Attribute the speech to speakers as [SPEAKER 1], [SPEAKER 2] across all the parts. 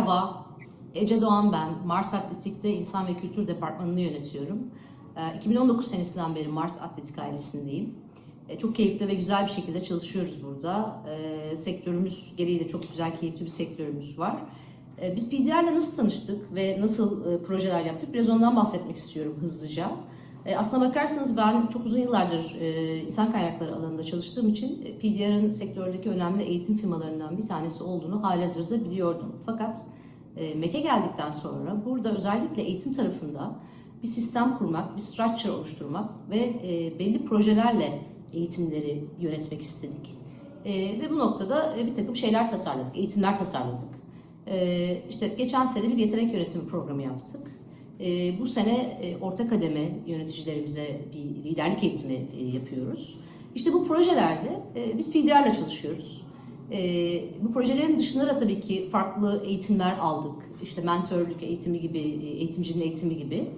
[SPEAKER 1] Merhaba, Ece Doğan ben. Mars Atletik'te İnsan ve Kültür Departmanı'nı yönetiyorum. Ee, 2019 senesinden beri Mars Atletik ailesindeyim. Ee, Çok keyifli ve güzel bir şekilde çalışıyoruz burada. Ee, Sektörümüz gereği de çok güzel, keyifli bir sektörümüz var. Ee, Biz PDR'le nasıl tanıştık ve nasıl e, projeler yaptık? Biraz ondan bahsetmek istiyorum hızlıca. E, Aslına bakarsanız ben çok uzun yıllardır e, insan kaynakları alanında çalıştığım için e, PDR'ın sektördeki önemli eğitim firmalarından bir tanesi olduğunu halihazırda biliyordum. Fakat e, MEK'e geldikten sonra burada özellikle eğitim tarafında bir sistem kurmak, bir structure oluşturmak ve e, belli projelerle eğitimleri yönetmek istedik. E, ve bu noktada e, bir takım şeyler tasarladık, eğitimler tasarladık. E, işte geçen sene bir yetenek yönetimi programı yaptık. E, bu sene e, orta kademe yöneticilerimize bir liderlik eğitimi e, yapıyoruz. İşte bu projelerde e, biz PDR'la çalışıyoruz. E, bu projelerin dışında da tabii ki farklı eğitimler aldık. İşte mentörlük eğitimi gibi, e, eğitimcinin eğitimi gibi.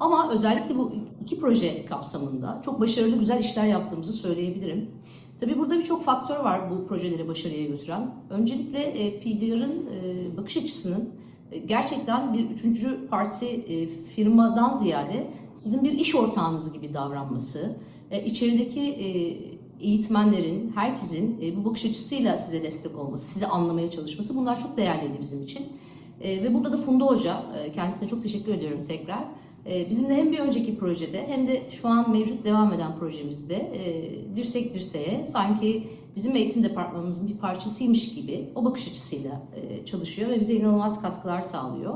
[SPEAKER 1] Ama özellikle bu iki proje kapsamında çok başarılı güzel işler yaptığımızı söyleyebilirim. Tabii burada birçok faktör var bu projeleri başarıya götüren. Öncelikle e, PDR'ın e, bakış açısının gerçekten bir üçüncü parti e, firmadan ziyade sizin bir iş ortağınız gibi davranması, e, içerideki e, eğitmenlerin, herkesin e, bu bakış açısıyla size destek olması, sizi anlamaya çalışması bunlar çok değerliydi bizim için. E, ve burada da Funda Hoca, e, kendisine çok teşekkür ediyorum tekrar. E, bizimle hem bir önceki projede hem de şu an mevcut devam eden projemizde e, dirsek dirseğe sanki bizim eğitim departmanımızın bir parçasıymış gibi o bakış açısıyla e, çalışıyor ve bize inanılmaz katkılar sağlıyor.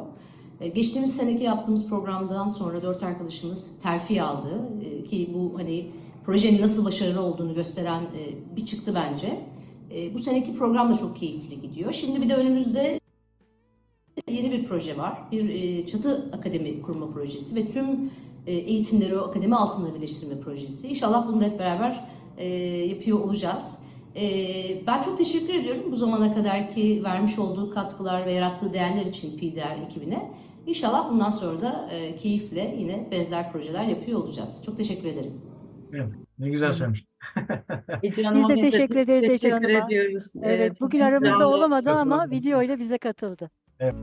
[SPEAKER 1] E, Geçtiğimiz seneki yaptığımız programdan sonra dört arkadaşımız terfi aldı ki bu hani projenin nasıl başarılı olduğunu gösteren bir çıktı bence. Bu seneki program da çok keyifli gidiyor. Şimdi bir de önümüzde yeni bir proje var. Bir e, çatı akademi kurma projesi ve tüm e, eğitimleri o akademi altında birleştirme projesi. İnşallah bunu da hep beraber e, yapıyor olacağız. E, ben çok teşekkür ediyorum bu zamana kadar ki vermiş olduğu katkılar ve yarattığı değerler için PDR ekibine. İnşallah bundan sonra da e, keyifle yine benzer projeler yapıyor olacağız. Çok teşekkür ederim.
[SPEAKER 2] Evet, ne güzel söylemiş.
[SPEAKER 3] Biz de teşekkür ederiz Ece
[SPEAKER 4] teşekkür
[SPEAKER 3] Hanım'a.
[SPEAKER 4] ediyoruz.
[SPEAKER 3] Evet, bugün aramızda olamadı ama
[SPEAKER 2] katıldı.
[SPEAKER 3] video ile bize katıldı.
[SPEAKER 2] Evet.